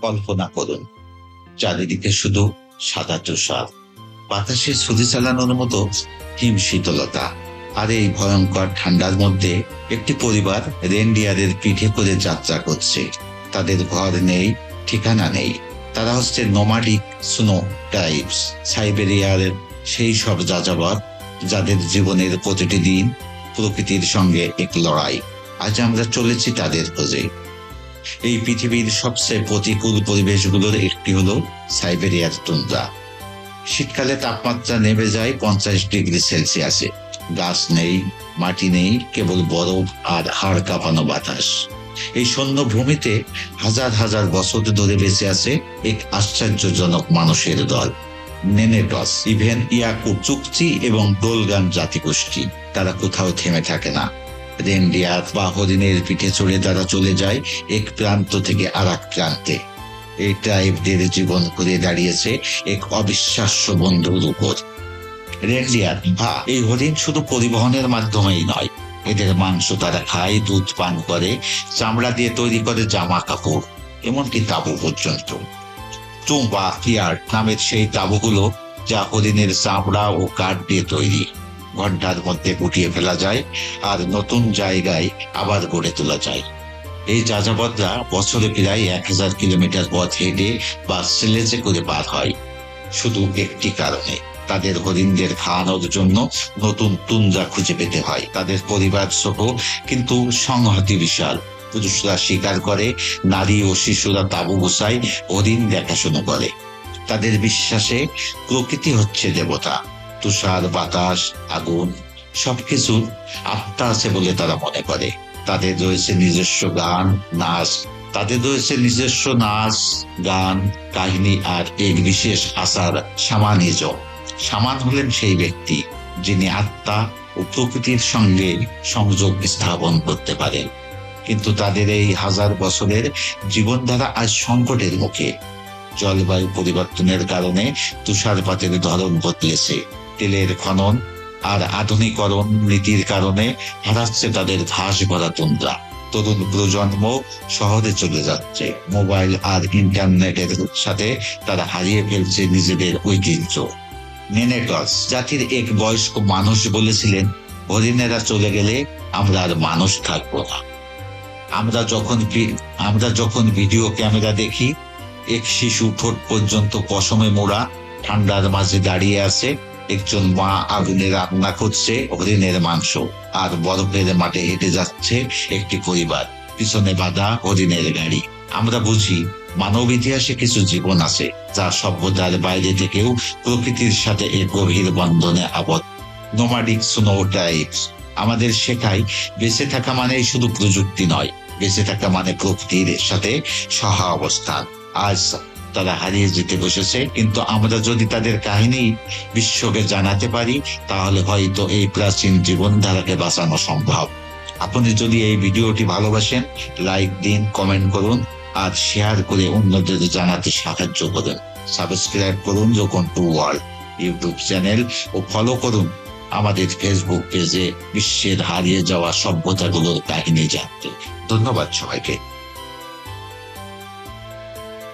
কল্পনা করুন। চারিদিকে শুধু সাদা তুষার। বাতাসে ছুরি চালানোর মতো হিম শীতলতা। আর এই ভয়ঙ্কর ঠান্ডার মধ্যে একটি পরিবার রেনডিয়ারের পিঠে করে যাত্রা করছে। তাদের ঘর নেই, ঠিকানা নেই। তারা হচ্ছে নোমাডিক স্নো টাইপস সাইবেরিয়ার সেই সব যাযাবর যাদের জীবনের প্রতিটি দিন প্রকৃতির সঙ্গে এক লড়াই। আজ আমরা চলেছি তাদের খোঁজে। এই পৃথিবীর সবচেয়ে প্রতিকূল পরিবেশগুলোর একটি হলো সাইবেরিয়ার তুন্দ্রা। শীতকালে তাপমাত্রা নেমে যায় পঞ্চাশ ডিগ্রি সেলসিয়াসে। গাছ নেই, মাটি নেই, কেবল বরফ আর হাড় কাঁপানো বাতাস। এই শূন্য ভূমিতে হাজার হাজার বছর ধরে বেঁচে আছে এক আশ্চর্যজনক মানুষের দল। নেনেটস, ইভেন ইয়াকুব চুক্তি এবং ডোলগান জাতিগোষ্ঠী। তারা কোথাও থেমে থাকে না। রেনডিয়ার বা হরিণের পিঠে চড়ে তারা চলে যায় এক প্রান্ত থেকে আর এক প্রান্তে। এই ট্রাইবদের জীবন করে দাঁড়িয়েছে এক অবিশ্বাস্য বন্ধুর উপর। রেনডিয়ার বা এই হরিণ শুধু পরিবহনের মাধ্যমেই নয়, এদের মাংস তারা খায়, দুধ পান করে, চামড়া দিয়ে তৈরি করে জামা কাপড় এমনকি তাবু পর্যন্ত। টুম্বা কিয়ার নামের সেই তাবুগুলো যা হরিণের চামড়া ও কাঠ দিয়ে তৈরি। ঘণ্টার মধ্যে গুটিয়ে ফেলা যায় আর নতুন জায়গায় আবার গড়ে তোলা যায়। এই যাযাবররা বছরে প্রায় এক হাজার কিলোমিটার পথ হেঁটে বা সিলেজে করে পার হয়। শুধু একটি কারণে, তাদের হরিণদের খাওয়ানোর জন্য নতুন তুন্দ্রা খুঁজে পেতে হয়। তাদের পরিবার সহ কিন্তু সংহতি বিশাল। পুরুষরা স্বীকার করে, নারী ও শিশুরা তাবু বসায় হরিণ দেখাশুনো করে। তাদের বিশ্বাসে প্রকৃতি হচ্ছে দেবতা। তুষার বাতাস, আগুন, সবকিছু আত্মা আছে বলে তারা মনে করে। তাদের রয়েছে নিজস্ব গান, নাচ, তাদের রয়েছে নিজস্ব নাচ, গান, কাহিনী আর এক বিশেষ আচার সামানিজম সামান হলেন সেই ব্যক্তি যিনি আত্মা ও প্রকৃতির সঙ্গে সংযোগ স্থাপন করতে পারেন। কিন্তু তাদের এই হাজার বছরের জীবনধারা আজ সংকটের মুখে। জলবায়ু পরিবর্তনের কারণে তুষারপাতের ধরন বদলেছে। তেলের খনন আর আধুনিকরণ নীতির কারণে হারাচ্ছে তাদের ঘাস ভরা তুন্দ্রা তরুণ প্রজন্ম শহরে চলে যাচ্ছে। মোবাইল আর ইন্টারনেটের সাথে তারা হারিয়ে ফেলছে নিজেদের ঐতিহ্য। নেনেটস, জাতির এক বয়স্ক মানুষ বলেছিলেন, হরিণেরা চলে গেলে আমরা আর মানুষ থাকব না। আমরা যখন আমরা যখন ভিডিও ক্যামেরা দেখি, এক শিশু ঠোঁট পর্যন্ত পশমে মোড়া, ঠান্ডার মাঝে দাঁড়িয়ে আছে একজন মা আগুনে রান্না করছে হরিণের মাংস, আর বরফের মাঠে হেঁটে যাচ্ছে একটি পরিবার। পিছনে বাধা হরিণের গাড়ি। আমরা বুঝি, মানব ইতিহাসে কিছু জীবন আছে, যা সভ্যতার বাইরে থেকেও প্রকৃতির সাথে এক গভীর বন্ধনে আবদ্ধ। নোমাডিক স্নো টাইপস আমাদের শেখায়, বেঁচে থাকা মানে শুধু প্রযুক্তি নয়, বেঁচে থাকা মানে প্রকৃতির সাথে সহা অবস্থান আজ তারা হারিয়ে যেতে বসেছে। কিন্তু আমরা যদি তাদের কাহিনী বিশ্বকে জানাতে পারি, তাহলে হয়তো এই প্রাচীন জীবনধারাকে বাঁচানো সম্ভব। আপনি যদি এই ভিডিওটি ভালোবাসেন, লাইক দিন, কমেন্ট করুন, আর শেয়ার করে অন্যদের জানাতে সাহায্য করুন। সাবস্ক্রাইব করুন যখন টু ওয়ার্ল্ড ইউটিউব চ্যানেল, ও ফলো করুন আমাদের ফেসবুক পেজে বিশ্বের হারিয়ে যাওয়া সভ্যতাগুলোর কাহিনী জানতে। ধন্যবাদ সবাইকে।